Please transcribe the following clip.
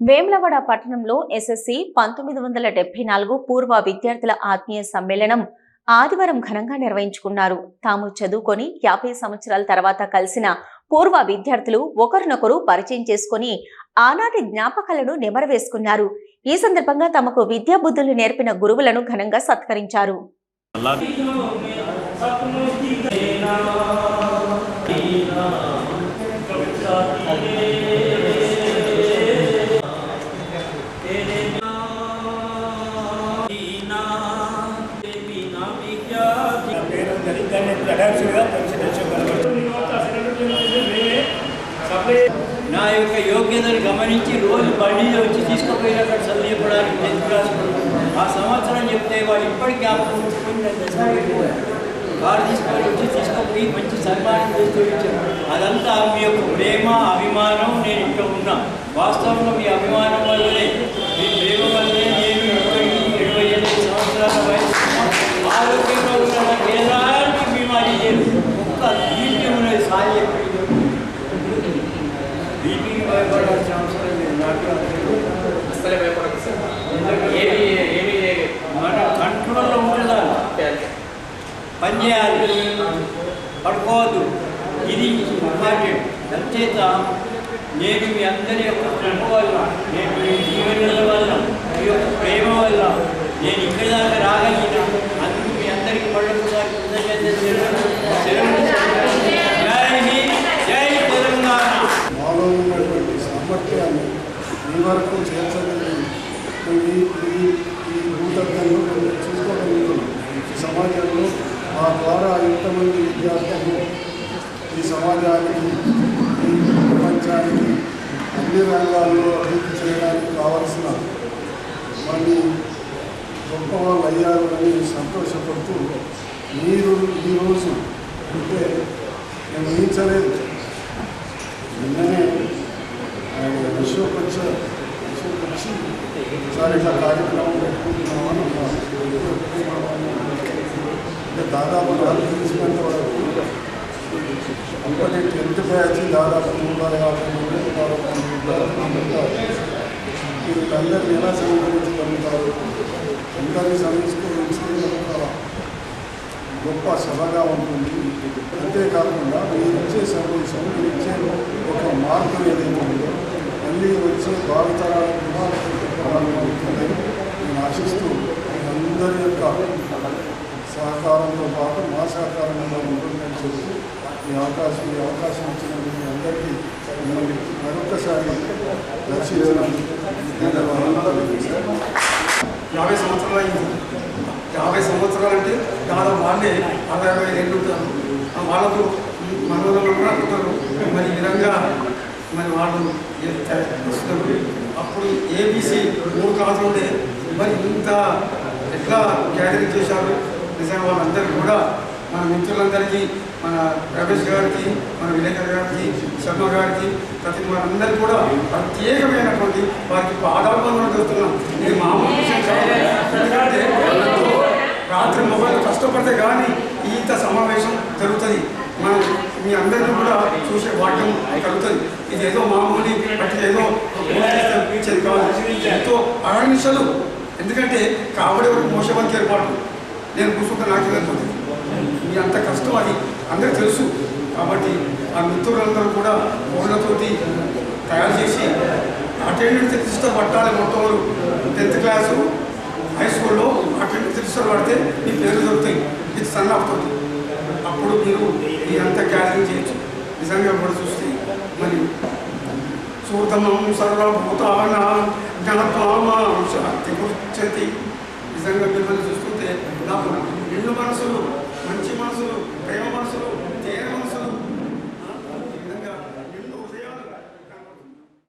వేములవాడ పట్టణంలో ఎస్ఎస్సి పంతొమ్మిది వందల డెబ్బై నాలుగు పూర్వ విద్యార్థుల ఆత్మీయ సమ్మేళనం ఆదివారం ఘనంగా నిర్వహించుకున్నారు. తాము చదువుకొని యాభై సంవత్సరాల తర్వాత కలిసిన పూర్వ విద్యార్థులు ఒకరినొకరు పరిచయం చేసుకొని ఆనాటి జ్ఞాపకాలను నిమరవేసుకున్నారు. ఈ సందర్భంగా తమకు విద్యాబుద్ధులు నేర్పిన గురువులను ఘనంగా సత్కరించారు. దాన్ని నా యొక్క యోగ్యతను గమనించి రోజు బండిలో వచ్చి తీసుకుపోయిన అక్కడ చెప్పడానికి టెన్త్ క్లాస్ ఆ సంవత్సరం చెప్తే వాళ్ళు ఇప్పటికీ జ్ఞాపకం కారు తీసుకొని వచ్చి తీసుకుపోయి మంచి సన్మానం చేస్తూ ఇచ్చారు అదంతా మీ యొక్క ప్రేమ అభిమానం నేను ఇక్కడ ఉన్నా. వాస్తవంలో మీ అభిమానం చేయాలి పడుకోవద్దు. ఇది ఇంపార్టెంట్. అంచేత నేను మీ అందరి యొక్క శ్రమ వల్ల నేను మీ జీవనల వల్ల మీ యొక్క ప్రేమ వల్ల నేను ఇక్కడి దాకా రాగలిగిన అందుకు మీ అందరికీ మళ్ళొకసారి జై తెలంగాణ మాలో ఉన్నటువంటి సామర్థ్యాన్ని మీ వరకు చేర్చగలిగింది ఈ భూతత్వంలో చూసుకోగలుగుతున్నాం సమాజంలో మా ద్వారా ఎంతమంది విద్యార్థులు ఈ సమాజానికి ఈ ప్రపంచానికి అన్ని రంగాల్లో అభివృద్ధి చేయడానికి కావలసిన మరి గొప్ప వాళ్ళు అయ్యారు అని సంతోషపడుతూ మీరు ఈరోజు అంటే నేను ఊహించలేదు. నిన్ననే ఆయన విశ్వపక్ష సార్ ఇట్లా కార్యక్రమం పెట్టుకుంటున్నామని అంటే దాదాపు నాకు తెలిసినంత వరకు అప్పటి టెన్త్ బ్యాచ్ దాదాపు నూట యాభై మంది వీళ్ళందరినీ ఎలా సమీకరించగలుగుతారు అందరినీ సమీకరించి గొప్ప సభగా ఉంటుంది. అంతేకాకుండా మీరు ఇచ్చే సందేశం మీరు ఇచ్చే ఒక మార్పు ఏదైతే ఉందో మళ్ళీ వచ్చే భావితరాలకు కూడా ప్రభావం నేను ఆశిస్తూ అందరి యొక్క సహకారంతో పాటు మా సహకారంగా ఉంటుందని చెప్పి ఈ అవకాశం ఈ అవకాశం ఇచ్చిన మీ అందరికీ మిమ్మల్ని మరొకసారి యాభై సంవత్సరాలు అయింది. యాభై సంవత్సరాలు అంటే దాదాపు వాళ్ళే అరవై అరవై ఏళ్ళు ఉంటారు. ఆ వాళ్ళకు మనోళ్ళు కూడా ఉంటారు. మరి ఈ విధంగా మరి వాళ్ళు ఏ- అప్పుడు ఏబీసీ మూడు క్లాసులు ఉండే మరి ఇంత ఎట్లా గ్యాదరింగ్ చేశారు. నిజంగా వాళ్ళందరికీ కూడా మన మిత్రులందరికీ మన రమేష్ గారికి మన విలేకర్ గారికి శర్మ గారికి ప్రతి వారందరికీ కూడా ప్రత్యేకమైనటువంటి వారికి పాదాభివందనం చూస్తున్నాం ఇది మామూలు విషయం కాదు. ఎందుకంటే రాత్రి మొబైల్ కష్టపడితే కానీ ఇంత సమావేశం జరుగుతుంది. మనం మీ అందరినీ చూసే వాక్యం కలుగుతుంది ఇది ఏదో మామూలు బట్టి ఏదో ఇచ్చేది కాదు. ఎంతో అరణిషలు ఎందుకంటే కావడి ఒక మోసవంతి ఏర్పాటు. నేను కూర్చుంటే నాకు తెలియదు. మీ అంత కష్టం అది. అందరికి తెలుసు. కాబట్టి ఆ మిత్రులందరూ కూడా ఫోన్లతోటి తయారు చేసి అటెండెన్స్ రిజిస్టర్ పట్టాలి మొత్తం టెన్త్ క్లాసు హై స్కూల్లో అటెండెన్స్ రిజిస్టర్ పడితే మీ పేరు దొరుకుతాయి. ఇది సన్ అవుతుంది అప్పుడు మీరు మీరంతా గ్యాదరింగ్ చేయొచ్చు. నిజంగా కూడా చూస్తే మరి సూతమం సర్వభూతాన జ్ఞాత్వామా శాంతి గుర్చతి నిజంగా మిమ్మల్ని చూస్తుంటే నాకు నిన్ను